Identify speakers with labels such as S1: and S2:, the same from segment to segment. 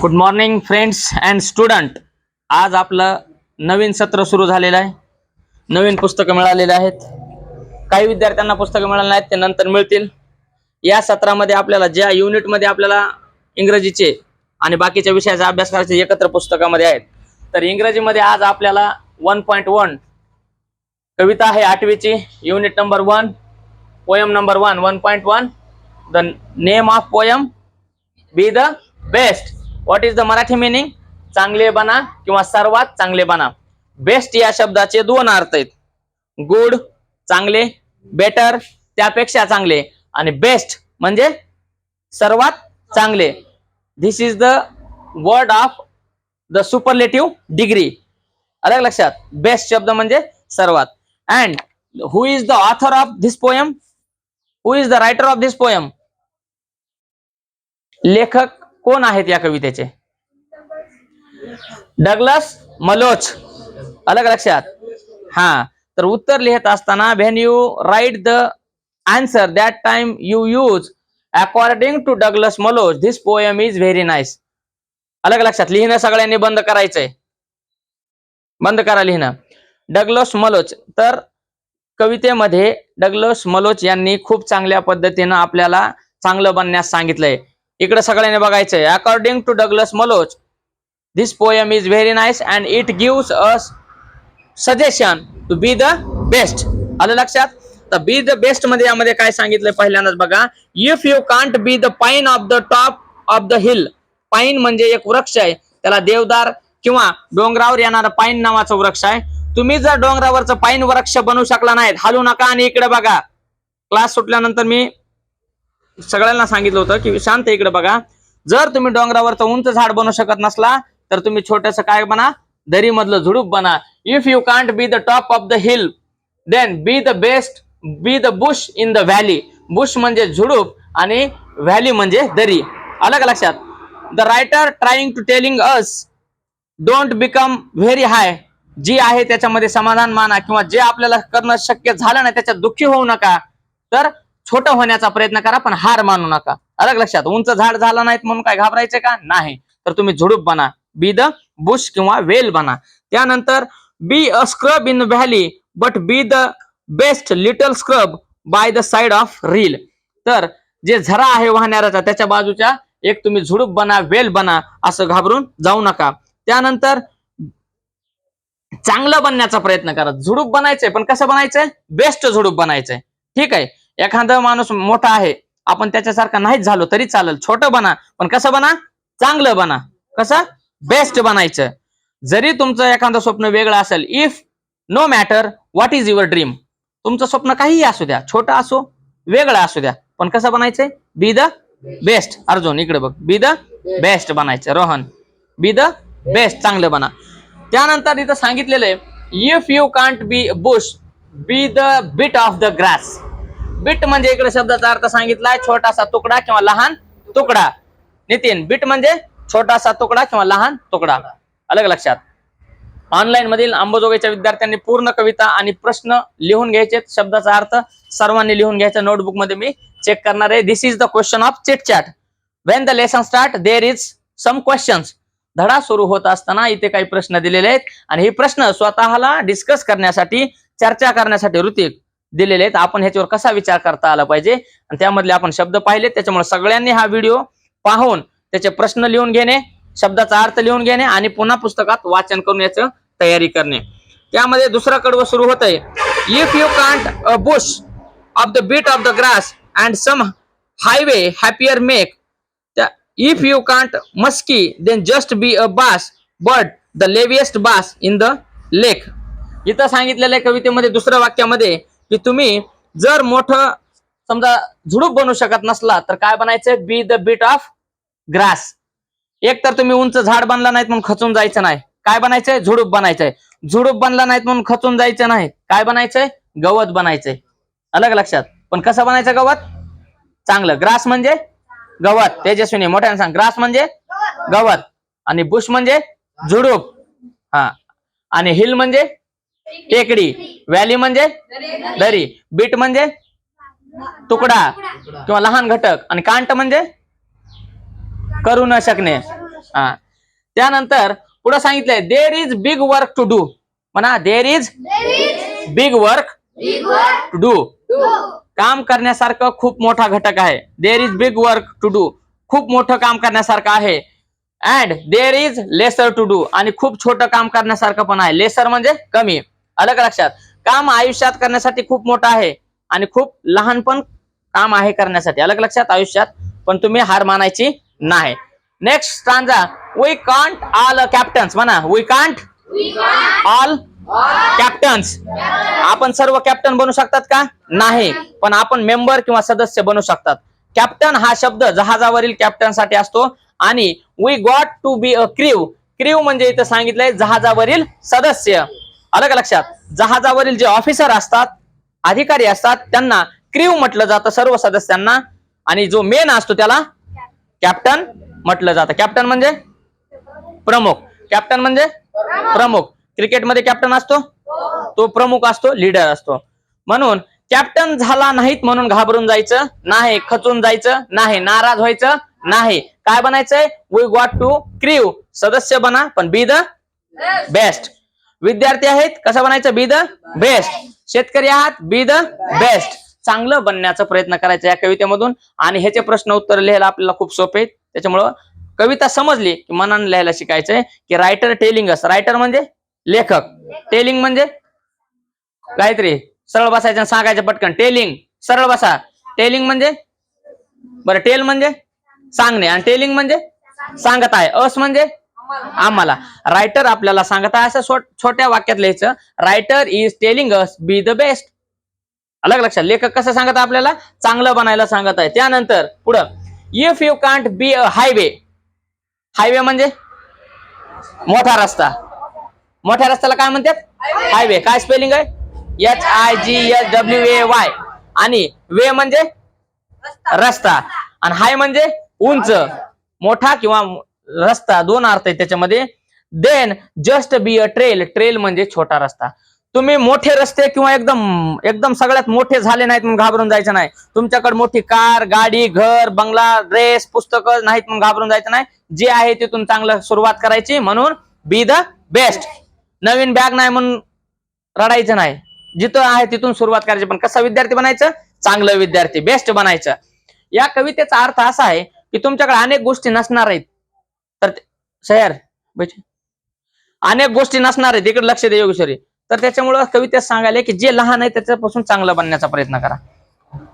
S1: Good morning friends and student आज आपलं नवीन सत्र सुरू झालेलं आहे. नवीन पुस्तकं मिळालेली आहेत. काही विद्यार्थ्यांना पुस्तकं मिळाली नाहीत ते नंतर मिळतील. या सत्रामध्ये आपल्याला ज्या युनिटमध्ये आपल्याला इंग्रजीचे आणि बाकीच्या विषयाचा अभ्यास करायचे एकत्र पुस्तकामध्ये आहेत. तर इंग्रजीमध्ये आज आपल्याला वन पॉईंट वन कविता आहे आठवीची. Unit number one poem number one one point one the name of poem be the best what is the Marathi meaning चांगले बना किंवा सर्वात चांगले बना. बेस्ट या शब्दाचे दोन अर्थ आहेत. गुड चांगले. बेटर त्यापेक्षा चांगले. आणि बेस्ट म्हणजे सर्वात चांगले. This is the word of the superlative degree अलग लक्षात. बेस्ट शब्द म्हणजे सर्वात. And who is the author of this poem who is the writer of this poem लेखक कोण आहेत या कवितेचे? Douglas Malloch. अलग लक्षात. हा तर उत्तर लिहित असताना when you write the answer that time you use according to Douglas Malloch this poem is very nice अलग लक्षात लिहिणं सगळ्यांनी बंद करायचंय. बंद करा लिहिणं. Douglas Malloch. तर कवितेमध्ये डगलस मलोच यांनी खूप चांगल्या पद्धतीनं आपल्याला चांगलं बनण्यास सांगितलंय. इकडे सगळ्यांनी बघायचंय. According to Douglas Malloch this poem is very nice and it gives us suggestion to be the best आलं लक्षात? तर बी द बेस्टमध्ये यामध्ये काय सांगितलंय पहिल्यांदाच बघा. If you can't be the pine of the top of the hill pine म्हणजे एक वृक्ष आहे. त्याला देवदार किंवा डोंगरावर येणारा पाईन नावाचा वृक्ष आहे. तुम्ही जर डोंगरावरचं पाईन वृक्ष बनवू शकला नाहीत हालू नका आणि इकडे बघा. क्लास सुटल्यानंतर मी सगळ्यांना सांगितलं होतं की शांत इकडे बघा. जर तुम्ही डोंगरावरचं उंच झाड बनवू शकत नसला तर तुम्ही छोटस काय बना? दरी मधलं झुडूप बना. If you can't be the top of the hill then be the best be the bush in the valley bush म्हणजे झुडूप आणि व्हॅली म्हणजे दरी. अलग लक्षात? The writer trying to telling us don't become very high जी आहे त्याच्यामध्ये समाधान माना किंवा जे आपल्याला करणं शक्य झालं नाही त्याच्यात दुःखी होऊ नका. तर छोटं होण्याचा प्रयत्न करा पण हार मानू नका. अलग लक्षात उंच झाड झालं नाहीत म्हणून काय घाबरायचं का? नाही. तर तुम्ही झुडूप बना बी द बुश किंवा वेल बना. त्यानंतर be a scrub in valley but be the best little scrub by the side of rill तर जे झरा आहे वाहणाऱ्याचा त्याच्या बाजूच्या एक तुम्ही झुडूप बना वेल बना असं घाबरून जाऊ नका. त्यानंतर चांगलं बनण्याचा प्रयत्न करा. झुडूप बनायचंय पण कसं बनायचंय? बेस्ट झुडूप बनायचंय. ठीक आहे. एखादा माणूस मोठा आहे आपण त्याच्यासारखा नाहीच झालो तरी चालेल. छोटं बना पण कसं बना? चांगलं बना. कसं? बेस्ट बनायचं. जरी तुमचं एखादं स्वप्न वेगळं असेल if no matter what is your dream तुमचं स्वप्न काहीही असू द्या छोटं असो वेगळं असू द्या पण कसं बनायचंय? बी द बेस्ट अर्जुन इकडे बघ. बी द बेस्ट बनायचं. रोहन बी द बेस्ट चांगलं बना. त्यानंतर इथं सांगितलेलं आहे if you can't be bush be the bit of the grass bit म्हणजे इकडे शब्दाचा अर्थ सांगितलाय छोटासा तुकडा किंवा लहान तुकडा. नितीन बिट म्हणजे छोटासा तुकडा किंवा लहान तुकडा. अलग लक्षात. ऑनलाईन मधील अंबाजोगाईच्या विद्यार्थ्यांनी पूर्ण कविता आणि प्रश्न लिहून घ्यायचे. शब्दाचा अर्थ सर्वांनी लिहून घ्यायचा. नोटबुकमध्ये मी चेक करणार आहे. This is the question of chitchat when the lesson start there is some questions धडा सुरू होत असताना इथे काही प्रश्न दिलेले आहेत. आणि हे प्रश्न स्वतःला डिस्कस करण्यासाठी चर्चा करण्यासाठी ऋतिक दिलेले आहेत. आपण ह्याच्यावर कसा विचार करता आला पाहिजे? आणि त्यामधले आपण शब्द पाहिले. त्याच्यामुळे सगळ्यांनी हा व्हिडिओ पाहून त्याचे प्रश्न लिहून घेणे शब्दाचा अर्थ लिहून घेणे आणि पुन्हा पुस्तकात वाचन करून याचं तयारी करणे. त्यामध्ये दुसरा कडवं सुरू होत uh, आहे if you can't a bush of the bit of the grass and some highway happier make if you can't muskie then just be a bass but the liveliest bass in the lake इथं सांगितलेल्या कवितेमध्ये दुसऱ्या वाक्यामध्ये की तुम्ही जर मोठं समजा झुडूप बनवू शकत नसला तर काय बनायचं be the bit of grass एक तर तुम्ही उंच झाड बनला नाहीत म्हणून खचून जायचं नाही. काय बनायचंय? झुडूप बनायचंय. झुडूप बनला नाहीत म्हणून खचून जायचं नाही. काय बनायचंय? गवत बनायचंय. अलग लक्षात. पण कसं बनायचं गवत? चांगलं. ग्रास म्हणजे गवत. तेजस्विनी मोठ्याने सांग. ग्रास म्हणजे गवत. आणि बुश म्हणजे झुडूप. हा. आणि हिल म्हणजे टेकडी. व्हॅली म्हणजे? दरी. बीट म्हणजे? तुकडा. किंवा लहान घटक. आणि कांट म्हणजे? करू न शकणे. हा. त्यानंतर पुढे सांगितलंय there is big work to do म्हणा there is big work to do काम करण्यासारखं खूप मोठा घटक आहे. There is big work to do खूप मोठं काम करण्यासारखं आहे. And there is lesser to do आणि खूप छोटं काम करण्यासारखं पण आहे. लेसर म्हणजे कमी. अलग लक्षात. काम आयुष्यात करण्यासाठी खूप मोठं आहे आणि खूप लहान पण काम आहे करण्यासाठी. अलग लक्षात आयुष्यात पण तुम्ही हार मानायची नाही. Next stanza we can't all captains म्हणा. वी कांट ऑल कॅप्टन्स आपण सर्व कॅप्टन बनू शकतात का? नाही. पण आपण मेंबर किंवा सदस्य बनू शकतात. कॅप्टन हा शब्द जहाजावरील कॅप्टनसाठी असतो आणि we got to be a crew crew म्हणजे इथं सांगितलंय जहाजावरील सदस्य. अलग लक्षात. जहाजावरील जे ऑफिसर असतात अधिकारी असतात त्यांना क्रीव म्हटलं जातं सर्व सदस्यांना. आणि जो मेन असतो त्याला कॅप्टन म्हटलं जातं. कॅप्टन म्हणजे? प्रमुख. कॅप्टन म्हणजे? प्रमुख. क्रिकेटमध्ये कॅप्टन असतो? तो प्रमुख असतो लीडर असतो. म्हणून कॅप्टन झाला नाहीत म्हणून घाबरून जायचं नाही खचून जायचं नाही नाराज व्हायचं नाही. काय बनायचंय? वी गॉट टू क्रीव सदस्य बना पण बी द बेस्ट विद्यार्थी आहेत. कसं बनायचं? बी द बेस्ट शेतकरी आहात. बी द बेस्ट चांगलं बनण्याचा प्रयत्न करायचा या कवितेमधून. आणि ह्याचे प्रश्न उत्तर लिहायला आपल्याला खूप सोपे आहेत त्याच्यामुळं कविता समजली की मनाने लिहायला शिकायचंय की रायटर टेलिंग अस रायटर म्हणजे लेखक. टेलिंग म्हणजे काहीतरी सरळ बसायचं सांगायचं पटकन. टेलिंग सरळ बसा. टेलिंग म्हणजे बरं टेल म्हणजे सांगणे. आणि टेलिंग म्हणजे सांगत आहे अस म्हणजे आम्हाला. रायटर आपल्याला सांगत आहे असं छोट्या वाक्यात लिहायचं. Writer is telling us be the best अलग लक्षात. लेखक कसं सांगत आहे आपल्याला? चांगलं बनायला सांगत आहे. त्यानंतर पुढं. If you can't be a highway highway म्हणजे? मोठा रस्ता. मोठ्या रस्त्याला काय म्हणतात? हायवे काय स्पेलिंग आहे? H I G S W A Y आणि वे म्हणजे? रस्ता. आणि हाय म्हणजे? उंच. मोठा किंवा रस्ता दोन अर्थ आहेत त्याच्यामध्ये. Then just be a trail trail म्हणजे छोटा रस्ता. तुम्ही मोठे रस्ते किंवा एकदम एकदम सगळ्यात मोठे झाले नाहीत म्हणून घाबरून जायचं नाही. तुमच्याकडे मोठी कार गाडी घर बंगला ड्रेस पुस्तकं नाहीत म्हणून घाबरून जायचं नाही. जे आहे तिथून चांगलं सुरुवात करायची. म्हणून बी द बेस्ट नवीन बॅग नाही म्हणून रडायचं नाही. जिथं आहे तिथून सुरुवात करायची. पण कसं विद्यार्थी बनायचं? चांगलं विद्यार्थी बेस्ट बनायचं. या कवितेचा अर्थ असा आहे की तुमच्याकडे अनेक गोष्टी नसणार आहेत. तर सयार बैठ. अनेक गोष्टी नसणार आहे तिकडे लक्ष दे योगेश्वरी. तर त्याच्यामुळं कवितेत सांगायला की जे लहान आहे त्याच्यापासून चांगलं बनण्याचा प्रयत्न करा.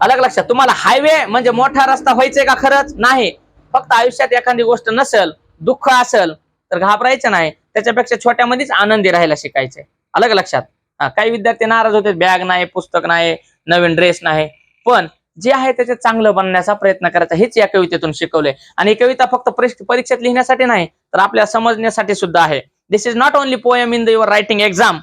S1: अलग लक्षात तुम्हाला हायवे म्हणजे मोठा रस्ता व्हायचंय का खरंच? नाही. फक्त आयुष्यात एखादी गोष्ट नसेल दुःख असेल तर घाबरायचं नाही. त्याच्यापेक्षा छोट्यामध्येच आनंदी राहायला शिकायचंय. अलग लक्षात. काही विद्यार्थी नाराज होते बॅग नाही पुस्तक नाही नवीन ड्रेस नाही. पण जे आहे त्याच्यात चांगलं बनण्याचा प्रयत्न करायचा हेच या कवितेतून शिकवलंय. आणि ही कविता फक्त परीक्षेत लिहिण्यासाठी नाही तर आपल्या समजण्यासाठी सुद्धा आहे. This is not only poem in the your writing exam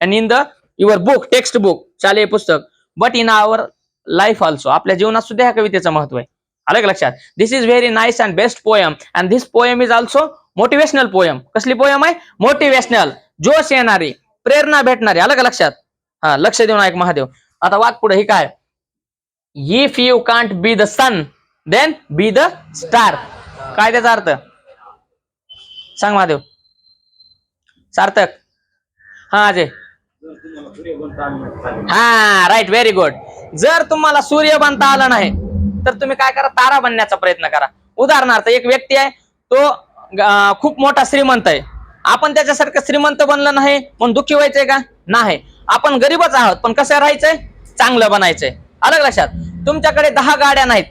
S1: and in the your book text book शालेय पुस्तक but in our life also आपल्या जीवनात सुद्धा ह्या कवितेचं महत्त्व आहे. अलग लक्षात? This is very nice and best poem and this poem is also motivational poem कसली पोएम आहे? मोटिवेशनल जोश येणारी प्रेरणा भेटणारी. अलग लक्षात? हा लक्ष देऊन ऐक महादेव. आता वाघ पुढे ही काय? If you can't be the sun then be the star काय त्याचा अर्थ? सांग महादेव. सार्थक. हा अजय. हा राईट व्हेरी गुड जर तुम्हाला सूर्य बनता आला नाही तर तुम्ही काय करा? तारा बनण्याचा प्रयत्न करा. उदाहरणार्थ एक व्यक्ती आहे तो खूप मोठा श्रीमंत आहे. आपण त्याच्यासारखं श्रीमंत बनलं नाही म्हणून दुःखी व्हायचंय का? नाही. आपण गरीबच आहोत पण कसं राहायचंय? चांगलं बनायचंय. अलग लक्षात. तुमच्याकडे दहा गाड्या नाहीत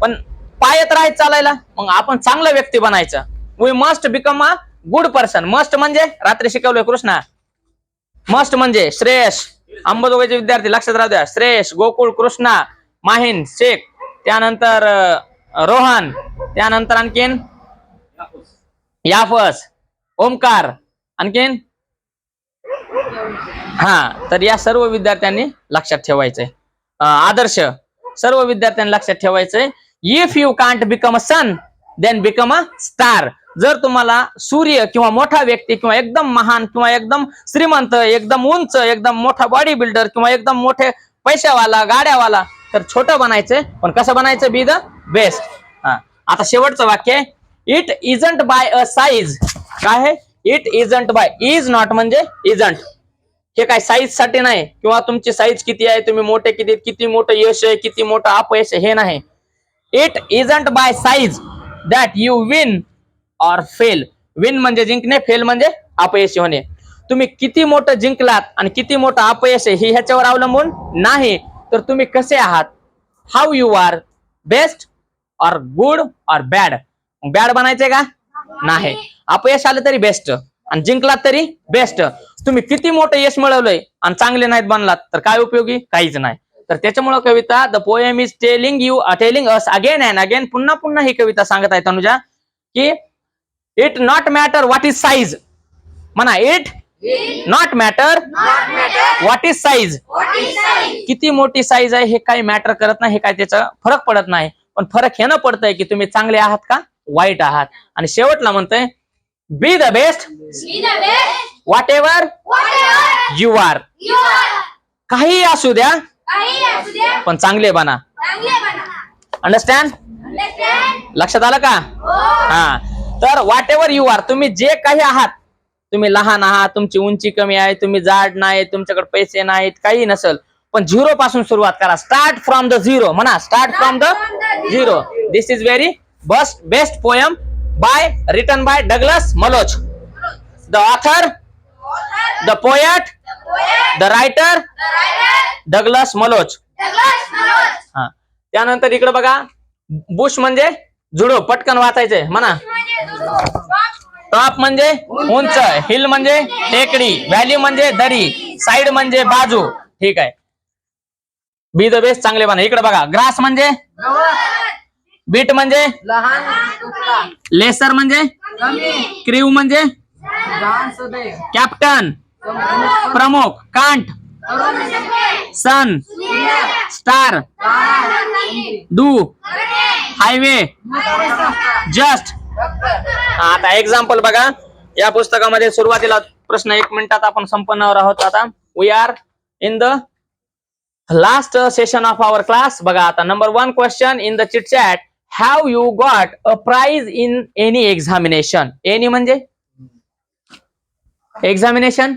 S1: पण पायत राहायचं चालायला. मग आपण चांगलं व्यक्ती बनायचं. We must become a good person must म्हणजे रात्री शिकवलोय कृष्णा. मस्ट म्हणजे श्रेयश अंबाजोगाईचे विद्यार्थी लक्षात राहू द्या. श्रेयश गोकुळ कृष्णा माहीन शेख. त्यानंतर रोहन. त्यानंतर आणखीन? याफस. ओमकार. आणखीन? हा तर या सर्व विद्यार्थ्यांनी लक्षात ठेवायचंय. आदर्श सर्व विद्यार्थ्यांना लक्षात ठेवायचंय. If you can't become a sun then become a star जर तुम्हाला सूर्य किंवा मोठा व्यक्ती किंवा एकदम महान किंवा एकदम श्रीमंत एकदम उंच एकदम मोठा बॉडी बिल्डर किंवा एकदम मोठे पैशावाला गाड्यावाला तर छोटं बनायचंय. पण कसं बनायचं बी द बेस्ट हा. आता शेवटचं वाक्य आहे. It isn't by a size काय आहे? It isn't by is not म्हणजे इजंट हे काय साईजसाठी नाही किंवा तुमची साईज किती आहे तुम्ही मोठे किती किती मोठं यश आहे किती मोठं अपयश आहे हे नाही. It isn't by size that you win or fail win म्हणजे जिंकणे फेल म्हणजे अपयशी होणे. तुम्ही किती मोठं जिंकलात आणि किती मोठं अपयश आहे हे ह्याच्यावर अवलंबून नाही. तर तुम्ही कसे आहात? How you are best or good or bad bad बनायचे का? नाही. अपयश आलं तरी बेस्ट आणि जिंकलात तरी बेस्ट तुम्ही किती मोठं यश मिळवलंय आणि चांगले नाहीत बनलात तर काय उपयोगी? काहीच नाही. तर त्याच्यामुळं कविता the poem is telling you telling us again and again पुन्हा पुन्हा ही कविता सांगत आहे तनुजा की it not matter what is size म्हणा it not matter what is size किती मोठी साईज आहे हे काही मॅटर करत नाही हे काय त्याचा फरक पडत नाही. पण फरक हे न पडतंय की तुम्ही चांगले आहात का? वाईट आहात. आणि शेवटला म्हणतंय be the best whatever you are काही असू द्या. पण चांगले बना. अंडरस्टँड लक्षात आलं का? हा. तर व्हॉट एव्हर यू आर तुम्ही जे काही आहात तुम्ही लहान आहात तुमची उंची कमी आहे तुम्ही जाड नाही तुमच्याकडे पैसे नाहीत काही नसेल. पण झिरो पासून सुरुवात करा. स्टार्ट फ्रॉम द झिरो म्हणा start from the zero this is very bust best poem by written by Douglas Malloch. The author the poet the writer Douglas Malloch. हा. त्यानंतर इकडे बघा बुश म्हणजे जुडो पटकन वाचायचे म्हणा. टॉप म्हणजे उंच हिल म्हणजे टेकडी व्हॅली म्हणजे दरी साइड म्हणजे बाजू. ठीक आहे. बी द बेस्ट चांगले बना. इकडे बघा ग्रास म्हणजे? बीट म्हणजे?
S2: लहान
S1: लेसर म्हणजे? क्रीव म्हणजे? कॅप्टन. प्रमुख. Can't. Sun. Star. Do highway. Just. आता एक्झाम्पल बघा. या पुस्तकामध्ये सुरुवातीला प्रश्न एक मिनिटात आपण संपन्नावर आहोत. आता we are in the last session of our class बघा आता number one question in the chit chat have you got a prize in any examination any म्हणजे? एक्झामिनेशन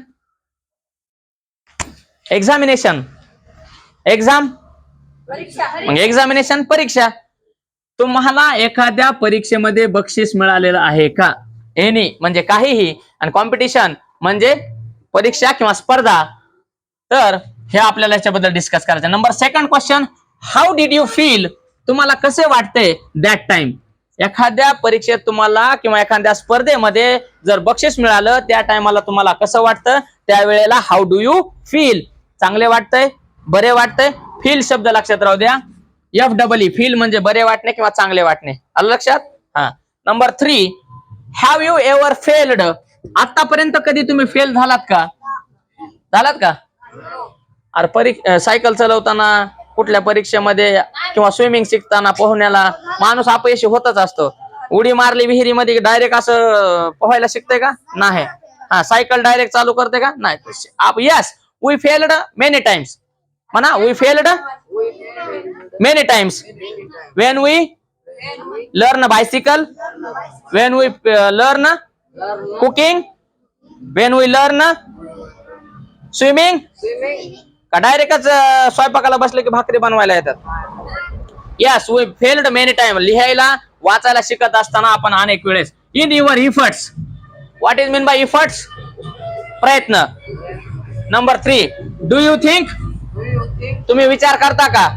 S1: एक्झामिनेशन एक्झाम एक्झामिनेशन परीक्षा. तुम्हाला एखाद्या परीक्षेमध्ये बक्षीस मिळालेलं आहे का? एनी म्हणजे काहीही. आणि कॉम्पिटिशन म्हणजे परीक्षा किंवा स्पर्धा. तर हे आपल्याला याच्याबद्दल डिस्कस करायचं. Number second question how did you feel तुम्हाला कसे वाटते दॅट टाइम एखाद्या परीक्षेत तुम्हाला किंवा एखाद्या स्पर्धेमध्ये जर बक्षीस मिळालं त्या टायमाला तुम्हाला कसं वाटतं? त्यावेळेला हाऊ डू यू फील चांगले वाटतंय? बरे वाटतंय? फील शब्द लक्षात राहू द्या. एफ डबल ई फील म्हणजे बरे वाटणे किंवा चांगले वाटणे. आलं लक्षात? हा. Number three have you ever failed आतापर्यंत कधी तुम्ही फेल झालात का? झालात का? अरे परी सायकल चालवताना कुठल्या परीक्षेमध्ये किंवा स्विमिंग शिकताना पोहण्याला माणूस अपयशी होतच असतो. उडी मारली विहिरीमध्ये डायरेक्ट असं पोहायला शिकते का? नाही. हा सायकल डायरेक्ट चालू करते का? नाही. Yes we failed many times म्हणा we failed many times when we learn bicycle when we learn cooking when we learn swimming का डायरेक्टच स्वयंपाकाला बसले की भाकरी बनवायला येतात. Yes we failed many time लिहायला वाचायला शिकत असताना आपण अनेक वेळेस. In your efforts what is mean by efforts प्रयत्न. Number three do you think तुम्ही विचार करता का?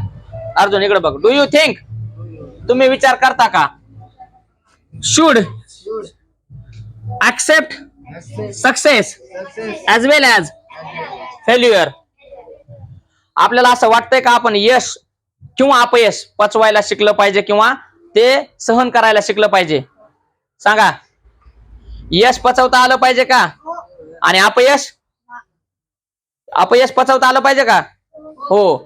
S1: अर्जुन इकडे बघ. डू यू थिंक तुम्ही विचार करता का? Should accept success as well as failure आपल्याला असं वाटतंय का आपण यश किंवा अपयश पचवायला शिकलं पाहिजे किंवा ते सहन करायला शिकलं पाहिजे? सांगा. यश पचवता आलं पाहिजे का? आणि अपयश? अपयश पचवता आलं पाहिजे का? हो.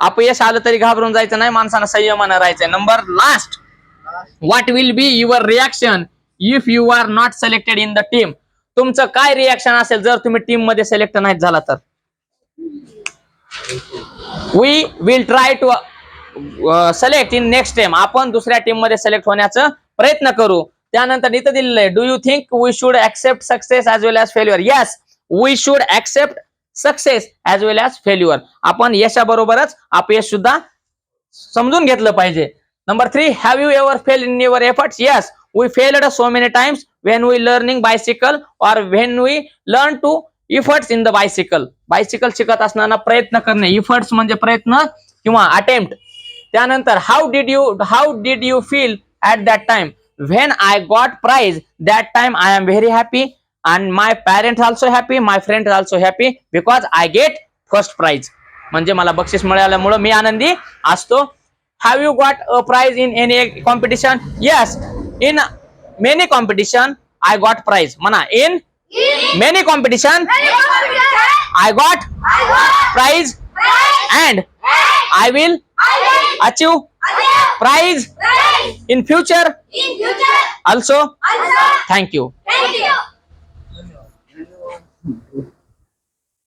S1: अपयश आलं तरी घाबरून जायचं नाही माणसानं संयमानं राहायचं number last what will be your reaction if you are not selected in the team तुमचं काय रिॲक्शन असेल जर तुम्ही टीममध्ये सिलेक्ट नाही झाला तर? We will try to select in next team आपण दुसऱ्या टीममध्ये सिलेक्ट होण्याचा प्रयत्न करू. त्यानंतर इथं दिलेलं आहे do you think we should accept success as well as failure yes we should accept success as well as failure आपण यशाबरोबरच अपयश सुद्धा समजून घेतलं पाहिजे. Number three have you ever fail in your efforts yes we failed so many times when we learning bicycle or when we learn to efforts in the bicycle bicycle शिकत असताना प्रयत्न करणे. इफर्ट्स म्हणजे प्रयत्न किंवा अटेम्प्ट त्यानंतर how did you how did you feel at that time when I got prize that time I am very happy and my parents also happy my friend also happy because I get first prize म्हणजे मला बक्षीस मिळाल्यामुळं मी आनंदी असतो. Have you got a prize in any competition yes in many competition I got prize म्हणा in many competition. I got prize and i will achieve prize in future. Also thank you.